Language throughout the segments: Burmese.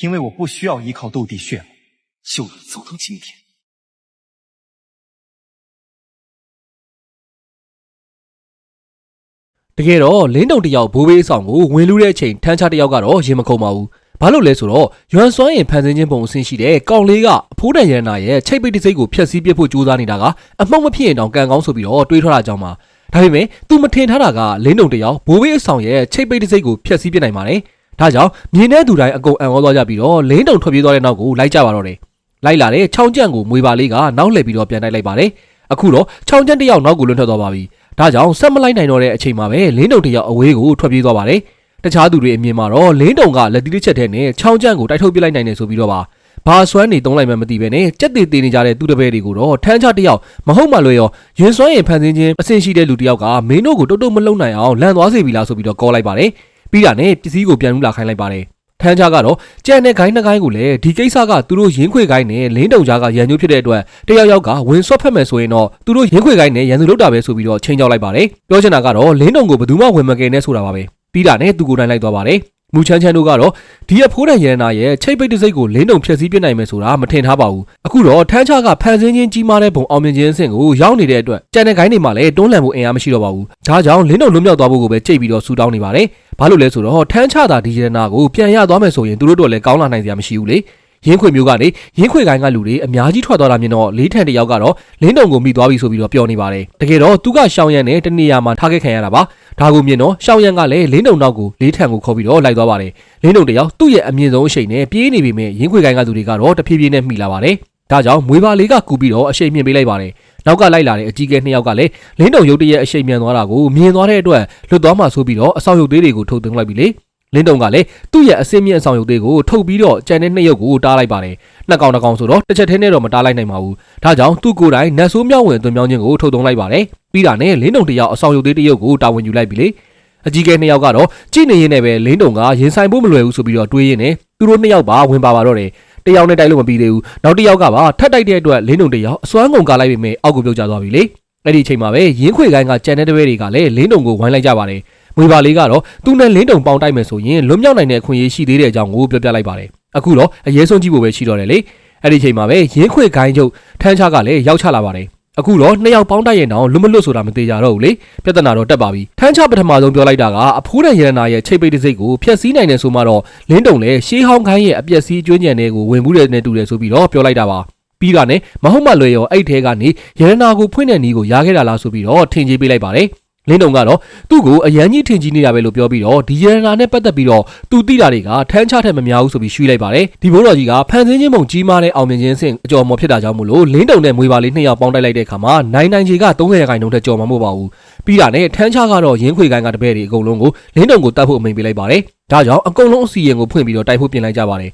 因为我不需要依靠斗帝血脉，就能走到今天。 တကယ်တော့လင်းတုံတစ်ယောက်ဘိုးဘေးဆောင်ကိုဝင်လူတဲ့အချိန်ထမ်းချတစ်ယောက်ကတော့ရင်မခုန်ပါဘူးဘာလို့လဲဆိုတော့ရွမ်စွမ်းရင်ဖန်ဆင်းခြင်းပုံအဆင့်ရှိတဲ့ကောင်လေးကအဖိုးတန်ရန်နာရဲ့ချိတ်ပိတ်တစ်စိတ်ကိုဖျက်ဆီးပစ်ဖို့ကြိုးစားနေတာကအမှုန့်မဖြစ်ရင်တောင်ကံကောင်းဆိုပြီးတော့တွေးထွားတာကြောင့်ပါဒါပေမဲ့ तू မထင်ထားတာကလင်းတုံတစ်ယောက်ဘိုးဘေးအဆောင်ရဲ့ချိတ်ပိတ်တစ်စိတ်ကိုဖျက်ဆီးပစ်နိုင်ပါတယ် ဒါကြောင့်မြင်တဲ့သူတိုင်းအကုန်အံ့ဩသွားကြပြီးတော့လင်းတုံထွက်ပြေးသွားတဲ့နောက်ကိုလိုက်ကြပါတော့တယ်လိုက်လာတဲ့ချောင်းကြံ့ကိုမွေပါလေးကနောက်လှည့်ပြီးတော့ပြန်တိုက်လိုက်ပါတယ်အခုတော့ချောင်းကြံ့တစ်ယောက်နောက်ကိုလွတ်ထွက်သွားပါပြီဒါကြောင့်ဆက်မလိုက်နိုင်တော့တဲ့အချိန်မှာပဲလင်းတုံတစ်ယောက်အဝေးကိုထွက်ပြေးသွားပါတယ်။တခြားသူတွေအမြင်မှာတော့လင်းတုံကလက်တီးတစ်ချက်ထဲနဲ့ချောင်းကျန့်ကိုတိုက်ထုတ်ပစ်လိုက်နိုင်တယ်ဆိုပြီးတော့ပါ။ဘာစွမ်းနေတုံးလိုက်မှမသိပဲနဲ့ကြက်တေတေနေကြတဲ့သူတပည့်တွေကိုတော့ထမ်းချတစ်ယောက်မဟုတ်မှလွယ်ရောရင်စွမ်းရင်ဖန်ဆင်းခြင်းအဆင့်ရှိတဲ့လူတစ်ယောက်ကမင်းတို့ကိုတုတ်တုတ်မလုံနိုင်အောင်လန်သွားစေပြီလားဆိုပြီးတော့ကောလိုက်ပါတယ်။ ပြီးတာနဲ့ပစ္စည်းကိုပြန်လူလာခိုင်းလိုက်ပါတယ်။ထမ်းချကတော့ကြံတဲ့ခိုင်းနှကိုင်းကိုလည်းဒီကိစ္စကသူတို့ရင်းခွေခိုင်းနဲ့လင်းတုံကြားကရန်ညှိုးဖြစ်တဲ့အတွက်တယောက်ယောက်ကဝင်ဆွတ်ဖက်မယ်ဆိုရင်တော့သူတို့ရင်းခွေခိုင်းနဲ့ရန်သူလုပ်တာပဲဆိုပြီးတော့ချိန်ကြောက်လိုက်ပါတယ်ပြောချင်တာကတော့လင်းတုံကိုဘယ်သူမှဝင်မကယ်နဲ့ဆိုတာပါပဲပြီးတာနဲ့သူကိုယ်တိုင်လိုက်သွားပါတယ်မူချမ်းချမ်းတို့ကတော့ဒီအဖိုးတန်ရန်နာရဲ့ချိတ်ပိတ်တစ်စိတ်ကိုလင်းတုံဖြည့်ဆည်းပြနိုင်မယ်ဆိုတာမထင်ထားပါဘူးအခုတော့ထန်းချကဖန်ဆင်းခြင်းကြီးမားတဲ့ဘုံအောင်မြင်ခြင်းအဆင့်ကိုရောက်နေတဲ့အတွက်ကြံတဲ့ခိုင်းတွေမှာလည်းတွန်းလှန်ဖို့အင်အားမရှိတော့ပါဘူးဒါကြောင့်လင်းတုံလွတ်မြောက်သွားဖို့ကိုပဲကြိတ်ပြီးတော့ဆူတောင်းနေပါတယ် ဘာလို့လဲဆိုတော့ထန်းချတာဒီရန်နာကိုပြန်ရသွားမယ်ဆိုရင်သူတို့တို့လည်းကောင်းလာနိုင်စရာမရှိဘူးလေရင်းခွေမျိုးကနေရင်းခွေကိုင်းကလူတွေအများကြီးထွက်သွားတာမြင်တော့လေးထန်တယောက်ကတော့လင်းတုံကိုမိသွားပြီဆိုပြီးတော့ပြောနေပါတယ်တကယ်တော့သူကရှောင်းရံနဲ့တနေရာမှာထားခဲ့ခံရတာပါဒါကိုမြင်တော့ရှောင်းရံကလည်းလင်းတုံနောက်ကိုလေးထန်ကိုခေါ်ပြီးတော့လိုက်သွားပါတယ်လင်းတုံတယောက်သူ့ရဲ့အမြင့်ဆုံးအရှိန်နဲ့ပြေးနေပြီမဲ့ရင်းခွေကိုင်းကသူတွေကတော့တဖြည်းဖြည်းနဲ့မှီလာပါတယ်ဒါကြောင့်မွေပါလေးကကူပြီးတော့အရှိန်မြင့်ပေးလိုက်ပါတယ် နောက်ကလိုက်လာတဲ့အကြီးကဲနှစ်ယောက်ကလည်းလင်းတုံရုတ်တရက်အရှိန်မြန်သွားတာကိုမြင်သွားတဲ့အတွက်လွတ်သွားမှဆိုပြီးတော့အဆောင်ရုပ်သေးတွေကိုထုတ်သွင်းလိုက်ပြီလေလင်းတုံကလည်းသူ့ရဲ့အစင်းမြင့်အဆောင်ရုပ်သေးကိုထုတ်ပြီးတော့ကြံတဲ့နှစ်ရုပ်ကိုတားလိုက်ပါတယ်နှစ်ကောင်တစ်ကောင်ဆိုတော့တစ်ချက်ထဲနဲ့တော့မတားလိုက်နိုင်ပါဘူးဒါကြောင့်သူ့ကိုယ်တိုင်နတ်ဆိုးမြောက်ဝင်သွင်းမြောင်းခြင်းကိုထုတ်သွင်းလိုက်ပါတယ်ပြီးတာနဲ့လင်းတုံတစ်ယောက်အဆောင်ရုပ်သေးတစ်ရုပ်ကိုတာဝန်ယူလိုက်ပြီလေအကြီးကဲနှစ်ယောက်ကတော့ကြည့်နေရင်းနဲ့ပဲလင်းတုံကရင်ဆိုင်ဖို့မလွယ်ဘူးဆိုပြီးတော့တွေးရင်းနဲ့သူတို့နှစ်ယောက်ပါဝင်ပါပါတော့တယ် တယောက်နဲ့တိုက်လို့မပြီးသေးဘူးနောက်တစ်ယောက်ကပါထပ်တိုက်တဲ့အတွက်လင်းတုံတစ်ယောက်အစွမ်းကုန်ကားလိုက်ပေမဲ့အောက်ကိုပြုတ်ကျသွားပြီလေအဲ့ဒီအချိန်မှာပဲရင်းခွေကိုင်းကကြံတဲ့တပည့်တွေကလည်းလင်းတုံကိုဝိုင်းလိုက်ကြပါတယ်မွေပါလေးကတော့သူနဲ့လင်းတုံပေါင်တိုက်မယ်ဆိုရင်လွတ်မြောက်နိုင်တဲ့အခွင့်အရေးရှိသေးတဲ့အကြောင်းကိုပြောပြလိုက်ပါတယ်အခုတော့အရေးဆုံးကြည့်ဖို့ပဲရှိတော့တယ်လေအဲ့ဒီအချိန်မှာပဲရင်းခွေကိုင်းချုပ်ထန်းချကလည်းရောက်ချလာပါတယ် အခုတော့နှစ်ယောက်ပေါင်းတိုက်ရင်တော့လွတ်မလွတ်ဆိုတာမသေးကြတော့ဘူးလေပြဿနာတော့တက်ပါပြီထန်းချပထမဆုံးပြောလိုက်တာကအဖိုးတန်ရတနာရဲ့ချိတ်ပိတ်တစ်စိတ်ကိုဖျက်ဆီးနိုင်တယ်ဆိုမှတော့လင်းတုံလည်းရှေးဟောင်းခိုင်းရဲ့အပျက်စီးကျွင်းကြံတွေကိုဝင်မှုတဲ့နဲ့တူတယ်ဆိုပြီးတော့ပြောလိုက်တာပါပြီးတာနဲ့မဟုတ်မလွယ်ရောအဲ့ထဲကနေရတနာကိုဖွင့်တဲ့နီးကိုရားခဲ့တာလားဆိုပြီးတော့ထင်ကြီးပေးလိုက်ပါတယ် လင်းတုံကတော့သူ့ကိုအရန်ကြီးထင်ကြီးနေတာပဲလို့ပြောပြီးတော့ဒီရတနာနဲ့ပတ်သက်ပြီးတော့သူတိတာတွေကထမ်းချထက်မများဘူးဆိုပြီးရှင်းလိုက်ပါတယ်ဒီဘိုးတော်ကြီးကဖန်ဆင်းခြင်းပုံကြီးမားတဲ့အောင်မြင်ခြင်းစင်အကျော်မော်ဖြစ်တာကြောင့်မို့လို့လင်းတုံနဲ့မွေပါလေးနှစ်ယောက်ပေါင်းတိုက်လိုက်တဲ့အခါမှာနိုင်နိုင်ကြီးက30ရာခိုင်နှုန်းထက်ကျော်မှာမဟုတ်ပါဘူးပြီးတာနဲ့ထမ်းချကတော့ရင်းခွေကိုင်းကတပည့်တွေအကုန်လုံးကိုလင်းတုံကိုတတ်ဖို့အမိန်ပေးလိုက်ပါတယ်ဒါကြောင့်အကုန်လုံးအစီရင်ကိုဖွင့်ပြီးတော့တိုက်ဖို့ပြင်လိုက်ကြပါတယ်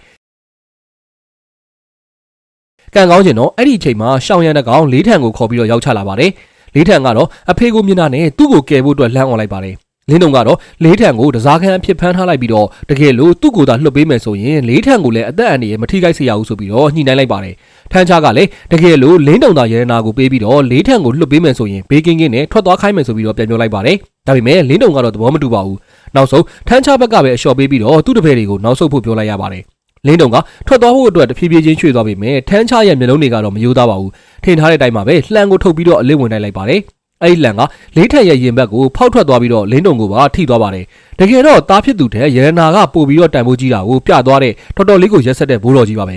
ကံကောင်းကျင်တော့အဲ့ဒီအချိန်မှာရှောင်းရံတဲ့ကောင်လေးထန်ကိုခေါ်ပြီးတော့ရောက်ချလာပါတယ် လေးထန်ကတော့အဖေကိုမြင်တာနဲ့သူ့ကိုကယ်ဖို့အတွက်လှမ်းអော်လိုက်ပါတယ်လင်းတုံကတော့လေးထန်ကိုတစားခန်းအဖြစ်ဖမ်းထားလိုက်ပြီးတော့တကယ်လို့သူ့ကိုယ်သာလွှတ်ပေးမယ်ဆိုရင်လေးထန်ကိုလည်းအသက်အန္တရာယ်မထိခိုက်စေရဘူးဆိုပြီးတော့ညှိနှိုင်းလိုက်ပါတယ်ထန်းချကလည်းတကယ်လို့လင်းတုံသာရတနာကိုပေးပြီးတော့လေးထန်ကိုလွှတ်ပေးမယ်ဆိုရင်ဘေးကင်းကင်းနဲ့ထွက်သွားခိုင်းမယ်ဆိုပြီးတော့ပြန်ပြောလိုက်ပါတယ်ဒါပေမဲ့လင်းတုံကတော့သဘောမတူပါဘူးနောက်ဆုံးထန်းချဘက်ကပဲအလျှော့ပေးပြီးတော့သူ့တပည့်တွေကိုနောက်ဆုတ်ဖို့ပြောလိုက်ရပါတယ် လင်းတုံကထွက်သွားဖို့အတွက်တဖြည်းဖြည်းချင်းရွှေ့သွားပေမဲ့ထန်းချရဲ့မျက်လုံးတွေကတော့မယိုးသားပါဘူးထင်ထားတဲ့အတိုင်းမှာပဲလှန်ကိုထုတ်ပြီးတော့အလစ်ဝင်တိုက်လိုက်ပါတယ်အဲ့ဒီလန်ကလေးထက်ရဲ့ရင်ဘက်ကိုဖောက်ထွက်သွားပြီးတော့လင်းတုံကိုပါထိသွားပါတယ်တကယ်တော့တားဖြစ်သူတဲ့ရတနာကပို့ပြီးတော့တန်ဖိုးကြီးတာကိုပြသွားတဲ့တော်တော်လေးကိုရက်ဆက်တဲ့ဘိုးတော်ကြီးပါပဲ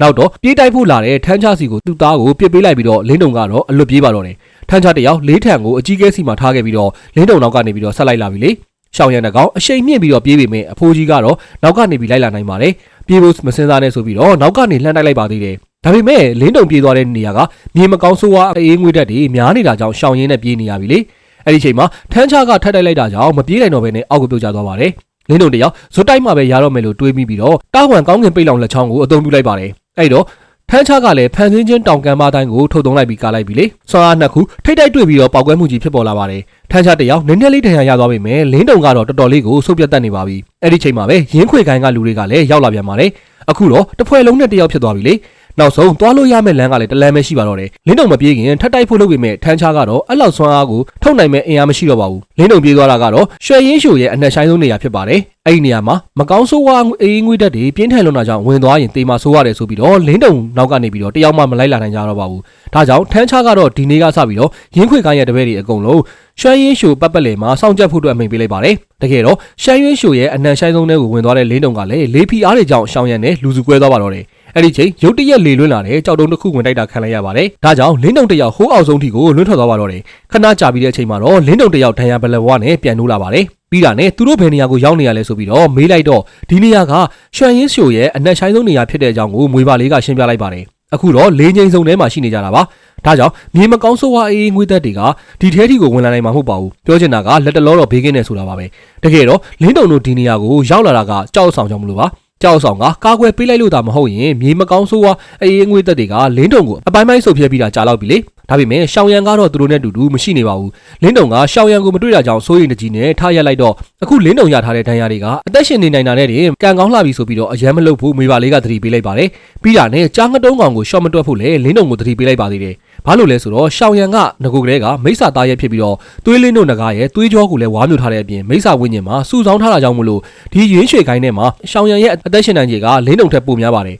နောက်တော့ပြေးတိုက်ဖို့လာတဲ့ထန်းချစီကိုသူ့သားကိုပြစ်ပေးလိုက်ပြီးတော့လင်းတုံကတော့အလွတ်ပြေးပါတော့တယ်ထန်းချတယောက်လေးထန်ကိုအကြီးကဲစီမှာထားခဲ့ပြီးတော့လင်းတုံနောက်ကနေပြီးတော့ဆက်လိုက်လာပြီလေရှောင်းရံတကောင်အရှိန်မြင့်ပြီးတော့ပြေးပေမဲ့အဖိုးကြီးကတော့နောက်ကနေပြီးလိုက်လာနိုင်ပါတယ် ပြေးဖို့မစင်စားနဲ့ဆိုပြီးတော့နောက်ကနေလှမ်းတိုက်လိုက်ပါသေးတယ်ဒါပေမဲ့လင်းတုံပြေးသွားတဲ့နေရာကမြေမကောင်းဆိုးဝါးအေးငွေတက်တွေများနေတာကြောင့်ရှောင်းရင်းနဲ့ပြေးနေရပြီလေအဲ့ဒီချိန်မှာထန်းချကထပ်တိုက်လိုက်တာကြောင့်မပြေးနိုင်တော့ဘဲနဲ့အောက်ကိုပြုတ်ကျသွားပါတယ်လင်းတုံတယောက်ဇွတ်တိုက်မှပဲရတော့မယ်လို့တွေးမိပြီးတော့တာဝန်ကောင်းကင်ပိတ်လောင်လက်ချောင်းကိုအသုံးပြုလိုက်ပါတယ်အဲ့တော့ ထန်းချကလည်းဖန်ဆင်းချင်းတောင်ကမ်းမတိုင်းကိုထုတ်သုံးလိုက်ပြီးကားလိုက်ပြီလေဆွမ်းအားနှစ်ခုထိတ်တိုက်တွေ့ပြီးတော့ပောက်ကွဲမှုကြီးဖြစ်ပေါ်လာပါတယ်ထန်းချတယောက်နည်းနည်းလေးဒဏ်ရာရသွားပေမဲ့လင်းတုံကတော့တော်တော်လေးကိုဆုတ်ပြတ်တတ်နေပါပြီအဲ့ဒီချိန်မှာပဲရင်းခွေကိုင်းကလူတွေကလည်းရောက်လာပြန်ပါတယ်အခုတော့တစ်ဖွဲ့လုံးနဲ့တယောက်ဖြစ်သွားပြီလေ နောက်ဆုံးသွားလို့ရမယ့်လမ်းကလည်းတလမ်းပဲရှိပါတော့တယ်လင်းတုံမပြေးခင်ထပ်တိုက်ဖို့လုပ်ပေမဲ့ထန်းချကတော့အဲ့လောက်ဆွမ်းအားကိုထုတ်နိုင်မဲ့အင်အားမရှိတော့ပါဘူးလင်းတုံပြေးသွားတာကတော့ရွှေရင်းရှိုရဲ့အနှက်ဆိုင်ဆုံးနေရာဖြစ်ပါတယ်အဲ့ဒီနေရာမှာမကောင်းဆိုးဝါးအေးငွေတက်တွေပြင်းထန်လွန်တာကြောင့်ဝင်သွားရင်တေမာဆိုးရတယ်ဆိုပြီးတော့လင်းတုံနောက်ကနေပြီးတော့တယောက်မှမလိုက်လာနိုင်ကြတော့ပါဘူးဒါကြောင့်ထန်းချကတော့ဒီနေ့ကစပြီးတော့ရင်းခွေကိုင်းရဲ့တပည့်တွေအကုန်လုံးရွှဲရင်းရှိုပတ်ပတ်လည်မှာစောင့်ကြပ်ဖို့အတွက်အမိန့်ပေးလိုက်ပါတယ်တကယ်တော့ရွှဲရင်းရှိုရဲ့အနှံဆိုင်ဆုံးတွေကိုဝင်သွားတဲ့လင်းတုံကလည်းလေးဖီအားတွေကြောင့်ရှောင်းရံနဲ့လူစုကွဲသွားပါတော့တယ် အဲ့ဒီချိန်ရုတ်တရက်လေလွင့်လာတဲ့ကြောက်တုံးတစ်ခုဝင်တိုက်တာခံလိုက်ရပါတယ်ဒါကြောင့်လင်းတုံတစ်ယောက်ဟိုးအောင်ဆုံးထိကိုလွင့်ထွက်သွားပါတော့တယ်ခဏကြာပြီးတဲ့အချိန်မှာတော့လင်းတုံတစ်ယောက်ဒဏ်ရာဘလဘွားနဲ့ပြန်နိုးလာပါတယ်ပြီးတာနဲ့သူတို့ဘယ်နေရာကိုရောက်နေရလဲဆိုပြီးတော့မေးလိုက်တော့ဒီနေရာကရွှန်ရင်းရှိုရဲ့အနှက်ဆိုင်ဆုံးနေရာဖြစ်တဲ့အကြောင်းကိုမွေပါလေးကရှင်းပြလိုက်ပါတယ်အခုတော့လေးငိမ့်စုံထဲမှာရှိနေကြတာပါဒါကြောင့်မြေမကောင်းဆိုးဝါးအေးငွေသက်တွေကဒီထဲထီကိုဝင်လာနိုင်မှာမဟုတ်ပါဘူးပြောချင်တာကလက်တလောတော့ဘေးကင်းနေဆိုတာပါပဲတကယ်တော့လင်းတုံတို့ဒီနေရာကိုရောက်လာတာကကြောက်ဆောင်ကြောင့်မလို့ပါ ကြောက်ဆောင်ကကာကွယ်ပေးလိုက်လို့သာမဟုတ်ရင်မြေမကောင်းဆိုးဝါးအေးငွေသက်တွေကလင်းတုံကိုအပိုင်းပိုင်းဆုပ်ဖြဲပြီးတာကြာတော့ပြီလေဒါပေမဲ့ရှောင်းရန်ကတော့သူတို့နဲ့တူတူမရှိနေပါဘူးလင်းတုံကရှောင်းရန်ကိုမတွေ့တာကြောင့်စိုးရိမ်တကြီးနဲ့ထားရက်လိုက်တော့အခုလင်းတုံရထားတဲ့ဒဏ်ရာတွေကအသက်ရှင်နေနိုင်တာနဲ့တင်ကံကောင်းလှပြီဆိုပြီးတော့အယမ်းမလုပ်ဘူးမေပါလေးကသတိပေးလိုက်ပါတယ်ပြီးတာနဲ့ကြားငတုံးကောင်ကိုရှော့မတွက်ဖို့လဲလင်းတုံကိုသတိပေးလိုက်ပါသေးတယ် ဘာလို့လဲဆိုတော့ရှောင်းရန်ကငကိုကလေးကမိစ္ဆာသားရဲ့ဖြစ်ပြီးတော့သွေးလင်းတို့ငကားရဲ့သွေးကြောကိုလည်းဝါမျိုးထားတဲ့အပြင်မိစ္ဆာဝိညာဉ်မှာစုဆောင်းထားတာကြောင့်မလို့ဒီရွင်းရွှေခိုင်းထဲမှာရှောင်းရန်ရဲ့အသက်ရှင်နိုင်ခြေကလင်းတုံထက်ပိုများပါတယ်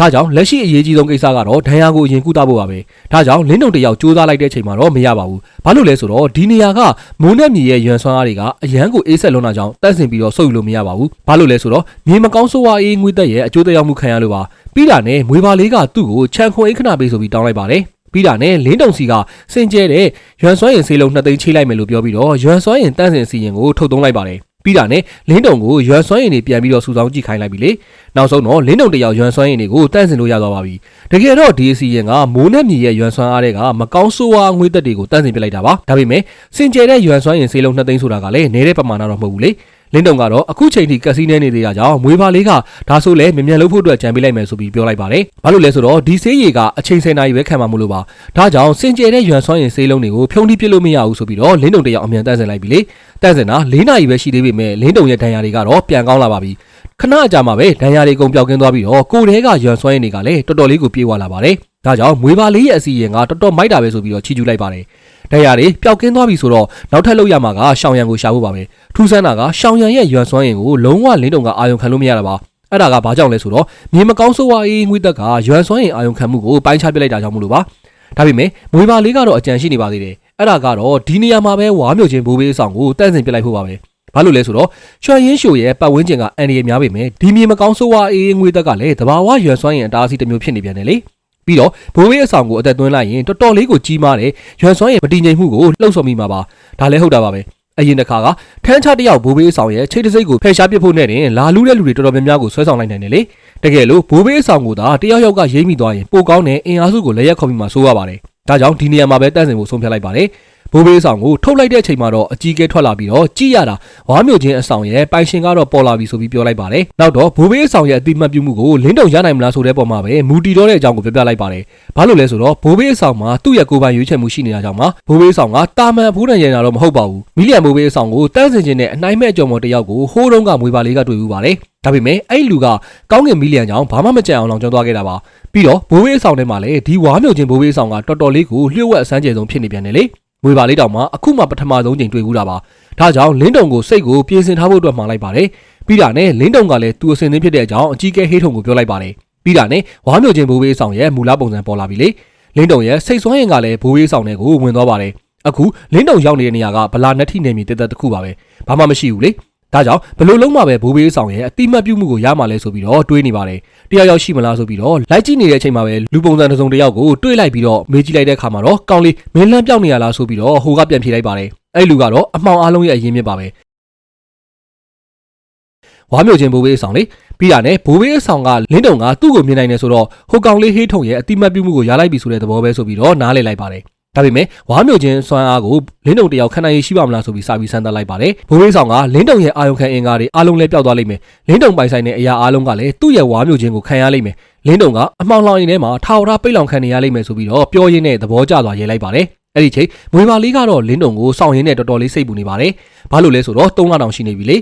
ဒါကြောင့်လက်ရှိအရေးကြီးဆုံးကိစ္စကတော့ဒဏ်ရာကိုအရင်ကုသဖို့ပါပဲ။ဒါကြောင့်လင်းတုံတယောက်စူးစမ်းလိုက်တဲ့အချိန်မှာတော့မရပါဘူး။ဘာလို့လဲဆိုတော့ဒီနေရာကမိုးနဲ့မြေရဲ့ရွံဆွမ်းအားတွေကအရန်ကိုအေးဆက်လွန်းတာကြောင့်တက်ဆင်ပြီးတော့ဆုပ်ယူလို့မရပါဘူး။ဘာလို့လဲဆိုတော့မြေမကောင်းဆိုးဝါးအေးငွေသက်ရဲ့အကျိုးသက်ရောက်မှုခံရလို့ပါ။ပြီးတာနဲ့မွေပါလေးကသူ့ကိုခြံခွန်အိတ်ခဏပေးဆိုပြီးတောင်းလိုက်ပါတယ်။ပြီးတာနဲ့လင်းတုံစီကစင်ကျဲတဲ့ရွံစွမ်းရင်ဆေးလုံးနှစ်သိန်းချိလိုက်မယ်လို့ပြောပြီးတော့ရွံစွမ်းရင်တန့်စင်စီရင်ကိုထုတ်သုံးလိုက်ပါတယ် ပြီးတာနဲ့လင်းတုံကိုရွံစွမ်းရင်တွေပြန်ပြီးတော့စူဆောင်းကြည့်ခိုင်းလိုက်ပြီလေနောက်ဆုံးတော့လင်းတုံတယောက်ရွံစွမ်းရင်တွေကိုတန့်စင်လို့ရသွားပါပြီတကယ်တော့ဒီအစီရင်ကမိုးနဲ့မြေရဲ့ရွံစွမ်းအားတွေကမကောင်းဆိုးဝါးငွေသက်တွေကိုတန့်စင်ပြလိုက်တာပါဒါပေမဲ့စင်ကျဲတဲ့ရွံစွမ်းရင်ဆေးလုံးနှစ်သိန်းဆိုတာကလည်းနေတဲ့ပမာဏတော့မဟုတ်ဘူးလေလင်းတုံကတော့အခုချိန်ထိကက်စီနဲနေသေးတာကြောင့်မွေးပါလေးကဒါဆိုလဲမြန်မြန်လုပ်ဖို့အတွက်ကြံပေးလိုက်မယ်ဆိုပြီးပြောလိုက်ပါတယ်။ဘာလို့လဲဆိုတော့ဒီဆေးရည်ကအချိန်10နာရီပဲခံမှာမလို့ပါ။ဒါကြောင့်စင်ကြယ်တဲ့ရွံဆွမ်းရင်ဆေးလုံးတွေကိုဖြုံးတိပြစ်လို့မရဘူးဆိုပြီးတော့လင်းတုံတယောက်အမြန်တန်းစင်လိုက်ပြီလေ။ တန်းစင်တာ၄နာရီပဲရှိသေးပေမဲ့လင်းတုံရဲ့ဒဏ်ရာတွေကတော့ပြန်ကောင်းလာပါပြီ။ခဏအကြာမှာပဲဒဏ်ရာတွေအကုန်ပျောက်ကင်းသွားပြီးတော့ကိုယ်တဲကရွံဆွမ်းရင်တွေကလည်းတော်တော်လေးကိုပြေးသွားလာပါတယ်။ဒါကြောင့်မွေးပါလေးရဲ့အစီရင်ကတော်တော်မိုက်တာပဲဆိုပြီးတော့ချီးကျူးလိုက်ပါတယ်။ဒဏ်ရာတွေပျောက်ကင်းသွားပြီဆိုတော့နောက်ထပ်လောက်ရမှာကရှောင်ရံကိုရှာဖို့ပါပဲထူးဆန်းတာကရှောင်ရံရဲ့ရွံစွမ်းရင်ကိုလုံးဝလင်းတုံကအာယုံခံလို့မရတာပါအဲ့ဒါကဘာကြောင့်လဲဆိုတော့မြေမကောင်းဆိုးဝါးအေးငွေသက်ကရွံစွမ်းရင်အာယုံခံမှုကိုပိုင်းခြားပြလိုက်တာကြောင့်မလို့ပါဒါပေမဲ့မွေပါလေးကတော့အကြံရှိနေပါသေးတယ် အဲ့ဒါကတော့ဒီနေရာမှာပဲဝါမျိုးချင်းဘိုးဘေးအဆောင်ကိုတန့်စင်ပြလိုက်ဖို့ပါပဲဘာလို့လဲဆိုတော့ရွှန်ရင်းရှိုရဲ့ပတ်ဝန်းကျင်ကအန်ဒီရများပေမဲ့ဒီမြေမကောင်းဆိုးဝါးအေးငွေသက်ကလည်းတဘာဝရွံစွမ်းရင်အတားအဆီးတစ်မျိုးဖြစ်နေပြန်တယ်လေပြီးတော့ဘိုးဘေးအဆောင်ကိုအသက်သွင်းလိုက်ရင်တော်တော်လေးကိုကြီးမားတယ်ရွံစွမ်းရဲ့မတည်ငြိမ်မှုကိုလှုပ်ဆော်မိမှာပါဒါလည်းဟုတ်တာပါပဲအရင်တစ်ခါကထန်းချတစ်ယောက်ဘိုးဘေးအဆောင်ရဲ့ချိတ်တစိတ်ကိုဖယ်ရှားပစ်ဖို့နဲ့တင်လာလူတဲ့လူတွေတော်တော်များများကိုဆွဲဆောင်လိုက်နိုင်တယ်လေတကယ်လို့ဘိုးဘေးအဆောင်ကိုသာတယောက်ယောက်ကရိမ့်မိသွားရင်ပိုကောင်းတဲ့အင်အားစုကိုလက်ရက်ခေါ်ပြီးမှဆိုးရပါတယ် ဒါကြောင့်ဒီနေရာမှာပဲတန့်စင်ဖို့ဆုံးဖြတ်လိုက်ပါတယ်ဘိုးဘေးဆောင်ကိုထုတ်လိုက်တဲ့အချိန်မှာတော့အကြီးကဲထွက်လာပြီးတော့ကြည်ရတာဝါမျိုးချင်းအဆောင်ရဲ့ပိုင်ရှင်ကတော့ပေါ်လာပြီဆိုပြီးပြောလိုက်ပါတယ်နောက်တော့ဘိုးဘေးဆောင်ရဲ့အတိမတ်ပြုမှုကိုလင်းတုံရနိုင်မလားဆိုတဲ့ပုံမှာပဲမူတီတော့တဲ့အကြောင်းကိုပြောပြလိုက်ပါတယ်ဘာလို့လဲဆိုတော့ဘိုးဘေးဆောင်မှာသူ့ရဲ့ကိုယ်ပိုင်ရွေးချယ်မှုရှိနေတာကြောင့်ပါဘိုးဘေးဆောင်ကတာမန်ဘူးနဲ့ရန်တာတော့မဟုတ်ပါဘူးမီလီယံဘိုးဘေးဆောင်ကိုတန်းစင်ချင်းနဲ့အနိုင်မဲ့အကြော်မော်တယောက်ကိုဟိုးတုံးကမွေပါလေးကတွေ့ဘူးပါတယ်ဒါပေမဲ့အဲ့လူကကောင်းကင်မီလီယံကြောင့်ဘာမှမကြံအောင်လောင်ကျွမ်းသွားခဲ့တာပါ ပြီးတော့ဘိုးဘေးဆောင်ထဲမှာလည်းဒီဝါမျိုးချင်းဘိုးဘေးဆောင်ကတော်တော်လေးကိုလျှို့ဝှက်အစမ်းကျယ်ဆုံးဖြစ်နေပြန်တယ်လေမွေပါလေးတောင်မှအခုမှပထမဆုံးချိန်တွေ့ဘူးတာပါဒါကြောင့်လင်းတုံကိုစိတ်ကိုပြင်ဆင်ထားဖို့အတွက်မှာလိုက်ပါတယ်ပြီးတာနဲ့လင်းတုံကလည်းသူ့အစင်သင်းဖြစ်တဲ့အကြောင်းအကြီးကဲဟေးထုံကိုပြောလိုက်ပါတယ်ပြီးတာနဲ့ဝါမျိုးချင်းဘိုးဘေးဆောင်ရဲ့မူလပုံစံပေါ်လာပြီလေလင်းတုံရဲ့စိတ်ဆွမ်းရင်ကလည်းဘိုးဘေးဆောင်တဲ့ကိုဝင်သွားပါတယ်အခုလင်းတုံရောက်နေတဲ့နေရာကဗလာနက်ထိနေမြေတက်တက်တစ်ခုပါပဲဘာမှမရှိဘူးလေ ဒါကြောင့်ဘလို့လုံးမှာပဲဘိုးဘေးဆောင်ရဲ့အတိမတ်ပြုမှုကိုရမှာလဲဆိုပြီးတော့တွေးနေပါတယ်တယောက်ယောက်ရှိမလားဆိုပြီးတော့လိုက်ကြည့်နေတဲ့အချိန်မှာပဲလူပုံစံတစ်စုံတစ်ယောက်ကိုတွေးလိုက်ပြီးတော့မေးကြည့်လိုက်တဲ့အခါမှာတော့ကောင်းလေးမင်းလန့်ပြောက်နေရလားဆိုပြီးတော့ဟိုကပြန်ဖြေလိုက်ပါတယ်အဲ့လူကတော့အမှောင်အားလုံးရဲ့အရင်မြစ်ပါပဲဝါမျိုးချင်းဘိုးဘေးဆောင်လေပြီးတာနဲ့ဘိုးဘေးအဆောင်ကလင်းတုံကသူ့ကိုမြင်နိုင်တယ်ဆိုတော့ဟိုကောင်လေးဟေးထုံရဲ့အတိမတ်ပြုမှုကိုရလိုက်ပြီဆိုတဲ့သဘောပဲဆိုပြီးတော့နားလည်လိုက်ပါတယ် ဒါပေမဲ့ဝါမျိုးချင်းစွမ်းအားကိုလင်းတုံတယောက်ခဏရရှိပါမလားဆိုပြီးစာပြီးစမ်းသပ်လိုက်ပါတယ်ဘိုးဘေးဆောင်ကလင်းတုံရဲ့အာယုံခံအင်္ဂါတွေအားလုံးလည်းပျောက်သွားလိမ့်မယ်လင်းတုံပိုင်ဆိုင်တဲ့အရာအားလုံးကလည်းသူ့ရဲ့ဝါမျိုးချင်းကိုခံရလိမ့်မယ်လင်းတုံကအမှောင်လောင်ရင်ထဲမှာထာဝရပိတ်လောင်ခံနေရလိမ့်မယ်ဆိုပြီးတော့ပြောရင်းနဲ့သဘောကျသွားရေးလိုက်ပါတယ်အဲ့ဒီချိန်မွေပါလေးကတော့လင်းတုံကိုစောင့်ရင်းနဲ့တော်တော်လေးစိတ်ပူနေပါတယ်ဘာလို့လဲဆိုတော့၃လတောင်ရှိနေပြီလေ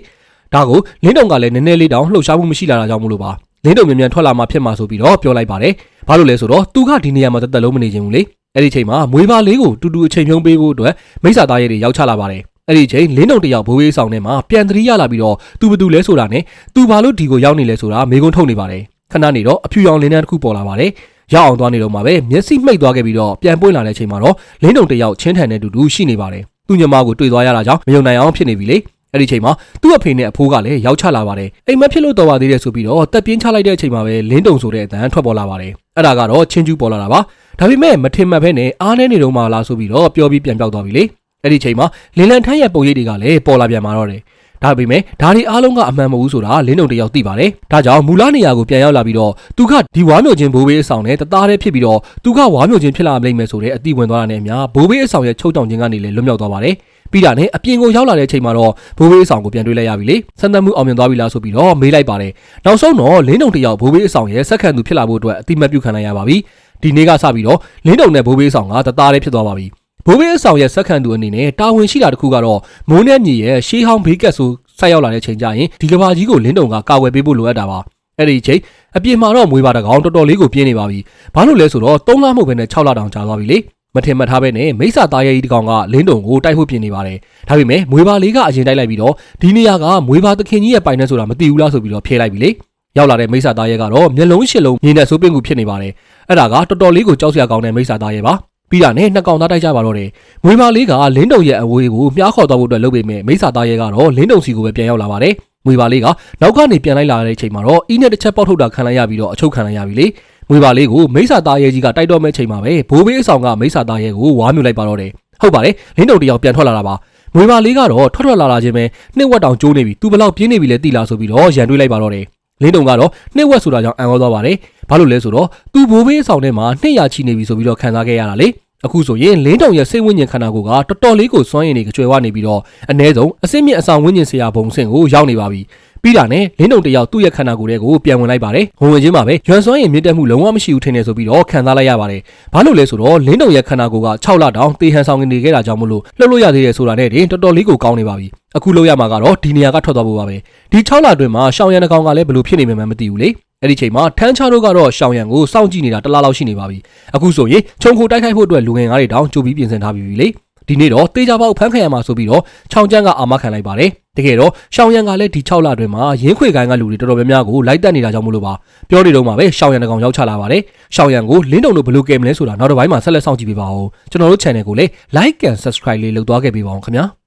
ဒါကိုလင်းတုံကလည်းနည်းနည်းလေးတောင်လှုပ်ရှားမှုမရှိလာတာကြောင့်မလို့ပါလင်းတုံမြန်မြန်ထွက်လာမှဖြစ်မှာဆိုပြီးတော့ပြောလိုက်ပါတယ်ဘာလို့လဲဆိုတော့သူကဒီနေရာမှာတက်တက်လုံးမနေချင်ဘူးလေ အဲ့ဒီချိန်မှာမွေးပါလေးကိုတူတူအချိန်ဖြုံးပေးဖို့အတွက်မိစ္ဆာသားရဲတွေရောက်ချလာပါတယ်အဲ့ဒီချိန်လင်းတုံတယောက်ဘိုးဘေးဆောင်ထဲမှာပြန်သတိရလာပြီးတော့သူဘသူလဲဆိုတာနဲ့သူဘာလို့ဒီကိုရောက်နေလဲဆိုတာမေကွန်းထုတ်နေပါတယ်ခဏနေတော့အဖြူရောင်လင်းတန်းတစ်ခုပေါ်လာပါတယ်ရောက်အောင်သွားနေတော့မှပဲမျက်စိမှိတ်သွားခဲ့ပြီးတော့ပြန်ပွင့်လာတဲ့ချိန်မှာတော့လင်းတုံတယောက်ချင်းထန်တဲ့တူတူရှိနေပါတယ်သူညမကိုတွေ့သွားရတာကြောင့်မယုံနိုင်အောင်ဖြစ်နေပြီလေအဲ့ဒီချိန်မှာသူ့အဖေနဲ့အဖိုးကလည်းရောက်ချလာပါတယ်အိမ်မက်ဖြစ်လို့တော်ပါသေးတယ်ဆိုပြီးတော့တက်ပြင်းချလိုက်တဲ့အချိန်မှာပဲလင်းတုံဆိုတဲ့အတန်ထွက်ပေါ်လာပါတယ်အဲ့ဒါကတော့ချင်းကျူးပေါ်လာတာပါ ဒါပေမဲ့မထင်မှတ်ဘဲနဲ့အားနေနေတော့မှလားဆိုပြီးတော့ပြောပြီးပြန်ပြောက်သွားပြီလေအဲ့ဒီချိန်မှာလင်းလန်ထန်းရဲ့ပုံရိပ်တွေကလည်းပေါ်လာပြန်มาတော့တယ်ဒါပေမဲ့ဒါတွေအားလုံးကအမှန်မဟုတ်ဘူးဆိုတာလင်းတုံတယောက်သိပါတယ်ဒါကြောင့်မူလနေရာကိုပြန်ရောက်လာပြီးတော့သူကဒီဝါမျိုးချင်းဘိုးဘေးအဆောင်နဲ့တသားတည်းဖြစ်ပြီးတော့သူကဝါမျိုးချင်းဖြစ်လာမလိမ့်မယ်ဆိုတဲ့အတိဝင်သွားတာနဲ့အများဘိုးဘေးအဆောင်ရဲ့ချုပ်တောင်ခြင်းကနေလည်းလွတ်မြောက်သွားပါတယ်ပြီးတာနဲ့အပြင်ကိုရောက်လာတဲ့အချိန်မှာတော့ဘိုးဘေးအဆောင်ကိုပြန်တွေ့လိုက်ရပြီလေဆန်းသမှုအောင်မြင်သွားပြီလားဆိုပြီးတော့မေးလိုက်ပါတယ်နောက်ဆုံးတော့လင်းတုံတယောက်ဘိုးဘေးအဆောင်ရဲ့စက္ကန့်သူဖြစ်လာဖို့အတွက်အတိမတ်ပြုခံလိုက်ရပါပြီ ဒီနေ့ကစပြီးတော့လင်းတုံနဲ့ဘိုးဘေးအဆောင်ကတသားတည်းဖြစ်သွားပါပြီဘိုးဘေးအဆောင်ရဲ့စက္ကန့်သူအနေနဲ့တာဝန်ရှိတာတစ်ခုကတော့မိုးနဲ့မြေရဲ့ရှေးဟောင်းဘေးကတ်ဆိုဆက်ရောက်လာတဲ့ချိန်ကျရင်ဒီကဘာကြီးကိုလင်းတုံကကာဝယ်ပေးဖို့လိုအပ်တာပါအဲ့ဒီချိန်အပြင်မှာတော့မွေးပါတကောင်တော်တော်လေးကိုပြင်းနေပါပြီဘာလို့လဲဆိုတော့3လမဟုတ်ဘဲနဲ့6လတောင်ကြာသွားပြီလေမထင်မှတ်ထားပဲနဲ့မိစ္ဆာသားရဲ့ဒီကောင်ကလင်းတုံကိုတိုက်ဖို့ပြင်နေပါတယ်ဒါပေမဲ့မွေးပါလေးကအရင်တိုက်လိုက်ပြီးတော့ဒီနေရာကမွေးပါသခင်ကြီးရဲ့ပိုင်နဲ့ဆိုတာမသိဘူးလားဆိုပြီးတော့ဖြေလိုက်ပြီလေ ရောက်လာတဲ့မိစ္ဆာသားရဲ့ကတော့မျက်လုံးရှစ်လုံးမြင်တဲ့ဆိုးပင်ကူဖြစ်နေပါတယ်အဲ့ဒါကတော်တော်လေးကိုကြောက်စရာကောင်းတဲ့မိစ္ဆာသားရဲ့ပါပြီးတာနဲ့နှစ်ကောင်သားတိုက်ကြပါတော့တယ်မွေးပါလေးကလင်းတုံရဲ့အဝေးကိုမြားခေါ်သွားဖို့အတွက်လုပ်ပေမဲ့မိစ္ဆာသားရဲ့ကတော့လင်းတုံစီကိုပဲပြန်ရောက်လာပါတယ်မွေပါလေးကနောက်ကနေပြန်လိုက်လာတဲ့အချိန်မှာတော့အီးနဲ့တစ်ချက်ပေါက်ထုတ်တာခံလိုက်ရပြီးတော့အချုပ်ခံလိုက်ရပြီလေမွေပါလေးကိုမိစ္ဆာသားရဲကြီးကတိုက်တော့မဲ့ချိန်မှာပဲဘိုးဘေးအဆောင်ကမိစ္ဆာသားရဲကိုဝါမြူလိုက်ပါတော့တယ်ဟုတ်ပါတယ်လင်းတုံတယောက်ပြန်ထွက်လာတာပါမွေပါလေးကတော့ထွက်ထွက်လာလာချင်းပဲနှစ်ဝက်တောင်ကျိုးနေပြီသူဘလောက်ပြင်းနေပြီလဲတိလာဆိုပြီးတော့ရန်တွေးလိုက်ပါတော့တယ် လင်းတုံကတော့နှစ်ဝက်ဆိုတာကြောင့်အံ့ဩသွားပါတယ်ဘာလို့လဲဆိုတော့သူဘိုးဘေးအဆောင်ထဲမှာနှစ်ရာချီနေပြီဆိုပြီးတော့ခံစားခဲ့ရတာလေအခုဆိုရင်လင်းတောင်ရဲ့စိတ်ဝိညာဉ်ခန္ဓာကိုယ်ကတော်တော်လေးကိုစွန့်ရင်နေကြွယ်ဝနေပြီးတော့အ ਨੇ ဆုံးအစစ်မြင့်အဆောင်ဝိညာဉ်ဆရာဘုံဆင့်ကိုရောက်နေပါပြီ ပြီးတာနဲ့လင်းတုံတယောက်သူ့ရဲ့ခန္ဓာကိုယ်ထဲကိုပြန်ဝင်လိုက်ပါတယ်ဝင်ဝင်ချင်းမှာပဲရွှန်စွမ်းရင်မြင့်တက်မှုလုံးဝမရှိဘူးထင်နေဆိုပြီးတော့ခံစားလိုက်ရပါတယ်ဘာလို့လဲဆိုတော့လင်းတုံရဲ့ခန္ဓာကိုယ်က6လတောင်တေဟန်ဆောင်နေခဲ့တာကြောင့်မလို့လှုပ်လို့ရသေးတယ်ဆိုတာနဲ့တင်တော်တော်လေးကိုကောင်းနေပါပြီအခုလို့ရမှာကတော့ဒီနေရာကထွက်သွားဖို့ပါပဲဒီ6လအတွင်းမှာရှောင်းရံတကောင်ကလည်းဘယ်လိုဖြစ်နေမှန်းမသိဘူးလေအဲ့ဒီချိန်မှာထန်းချားတို့ကတော့ရှောင်းရံကိုစောင့်ကြည့်နေတာတစ်လားလောက်ရှိနေပါပြီအခုဆိုရင်ခြုံခိုတိုက်ခိုက်ဖို့အတွက်လူငယ်ကားတွေတောင်ကြိုပြီးပြင်ဆင်ထားပြီးပြီလေ ဒီနေ့တော့တေချာပေါက်ဖမ်းခံရမှာဆိုပြီးတော့ချောင်းကျန်းကအာမခံလိုက်ပါတယ်တကယ်တော့ရှောင်းရံကလည်းဒီ6လအတွင်းမှာရင်းခွေကိုင်းကလူတွေတော်တော်များများကိုလိုက်တက်နေတာကြောင့်မလို့ပါပြောနေတော့မှပဲရှောင်းရံတကောင်ရောက်ချလာပါတယ်ရှောင်းရံကိုလင်းတုံတို့ဘယ်လိုကဲမလဲဆိုတာနောက်တစ်ပိုင်းမှာဆက်လက်စောင့်ကြည့်ပေးပါဦးကျွန်တော်တို့ channel ကိုလည်း like and subscribe လေးလုပ်သွားခဲ့ပေးပါဦးခင်ဗျာ